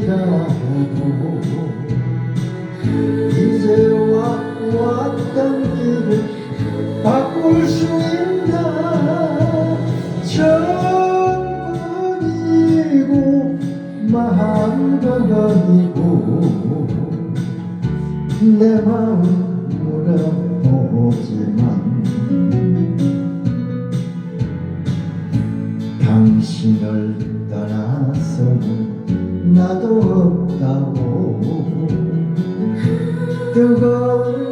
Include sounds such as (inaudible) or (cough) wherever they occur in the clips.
하고 이제 와 왔던 길을 바꿀 수 있나 천번이고 마음도 아니고 내 마음 물어보지만 당신을 떠나서는 나도 없다고. (laughs) 뜨거운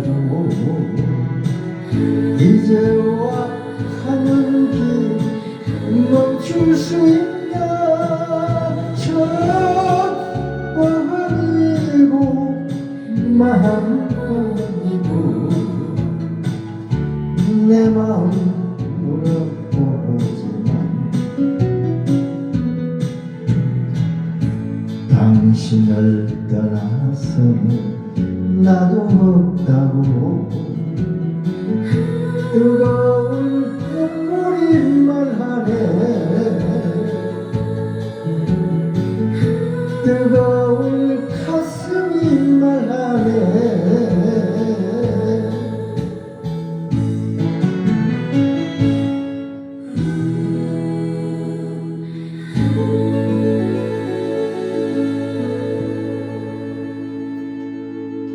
나도 이제와 하는 길 멈출 수 있나? 첫 번이고 마음뿐이고 내 마음 무릎 꿇었지만 당신을 떠나서는 나도 없다고. 뜨거운 눈물이만 하네. 뜨거운